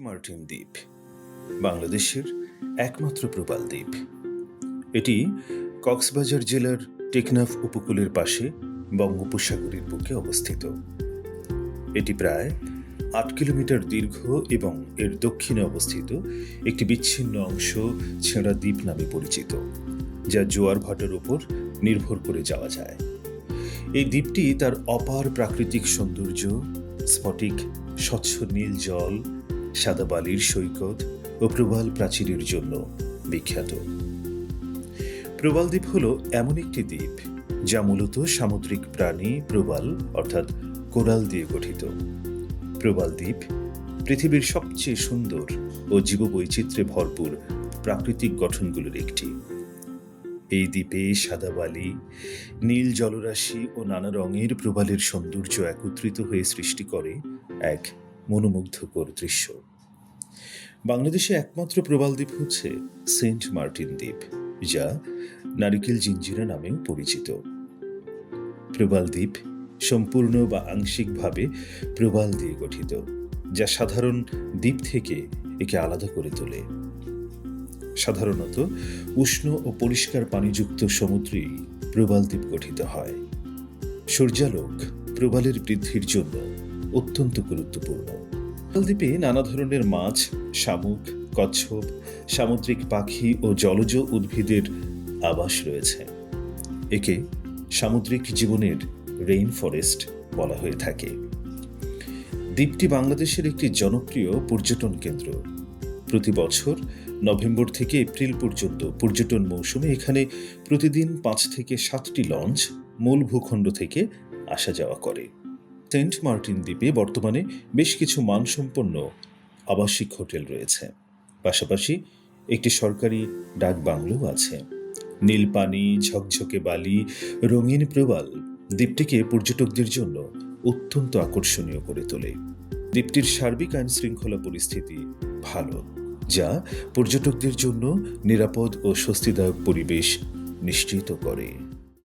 Martin দ্বীপ, বাংলাদেশের একমাত্র প্রবাল দ্বীপ। এটি কক্সবাজার জেলার টেকনাফ উপকূলের পাশে বঙ্গোপসাগরের বুকে অবস্থিত। এটি প্রায় আট কিলোমিটার দীর্ঘ এবং এর দক্ষিণে অবস্থিত একটি বিচ্ছিন্ন অংশ ছেঁড়া দ্বীপ নামে পরিচিত, যা জোয়ার ভাটার উপর নির্ভর করে যাওয়া যায়। এই দ্বীপটি তার অপার প্রাকৃতিক সৌন্দর্য, স্ফটিক, স্বচ্ছ নীল জল সাদা বালির সৈকত ও প্রবাল প্রাচীরের জন্য বিখ্যাত। প্রবাল দ্বীপ হল এমন একটি দ্বীপ যা মূলত সামুদ্রিক প্রাণী প্রবাল অর্থাৎ কোরাল দিয়ে গঠিত। প্রবাল দ্বীপ পৃথিবীর সবচেয়ে সুন্দর ও জীববৈচিত্র্যে ভরপুর প্রাকৃতিক গঠনগুলোর একটি। এই দ্বীপে সাদা বালি নীল জলরাশি ও নানা রঙের প্রবালের সৌন্দর্য একত্রিত হয়ে সৃষ্টি করে এক মনোমুগ্ধকর দৃশ্য। বাংলাদেশে একমাত্র প্রবাল দ্বীপ হচ্ছে সেন্ট মার্টিন দ্বীপ, যা নারিকেল জিঞ্জিরা নামেও পরিচিত। প্রবাল দ্বীপ সম্পূর্ণ বা আংশিকভাবে প্রবাল দিয়ে গঠিত, যা সাধারণ দ্বীপ থেকে একে আলাদা করে তোলে। সাধারণত উষ্ণ ও পরিষ্কার পানিযুক্ত সমুদ্রেই প্রবাল দ্বীপ গঠিত হয়। সূর্যালোক প্রবালের বৃদ্ধির জন্য অত্যন্ত গুরুত্বপূর্ণ। প্রবাল দ্বীপে নানা ধরনের মাছ, শামুক, কচ্ছপ, সামুদ্রিক পাখি ও জলজ উদ্ভিদের আবাস রয়েছে। একে সামুদ্রিক জীবনের রেইন ফরেস্ট বলা হয়ে থাকে। দ্বীপটি বাংলাদেশের একটি জনপ্রিয় পর্যটন কেন্দ্র। প্রতি বছর নভেম্বর থেকে এপ্রিল পর্যন্ত পর্যটন মৌসুমে এখানে প্রতিদিন পাঁচ থেকে সাতটি লঞ্চ মূল ভূখণ্ড থেকে আসা যাওয়া করে। সেন্ট মার্টিন দ্বীপে বর্তমানে বেশ কিছু মানসম্পন্ন আবাসিক হোটেল রয়েছে। পাশাপাশি একটি সরকারি ডাক বাংলোও আছে। নীল পানি ঝকঝকে বালি, রঙিন প্রবাল দ্বীপটিকে পর্যটকদের জন্য অত্যন্ত আকর্ষণীয় করে তোলে। দ্বীপটির সার্বিক আইন শৃঙ্খলা পরিস্থিতি ভালো, যা পর্যটকদের জন্য নিরাপদ ও স্বস্তিদায়ক পরিবেশ নিশ্চিত করে।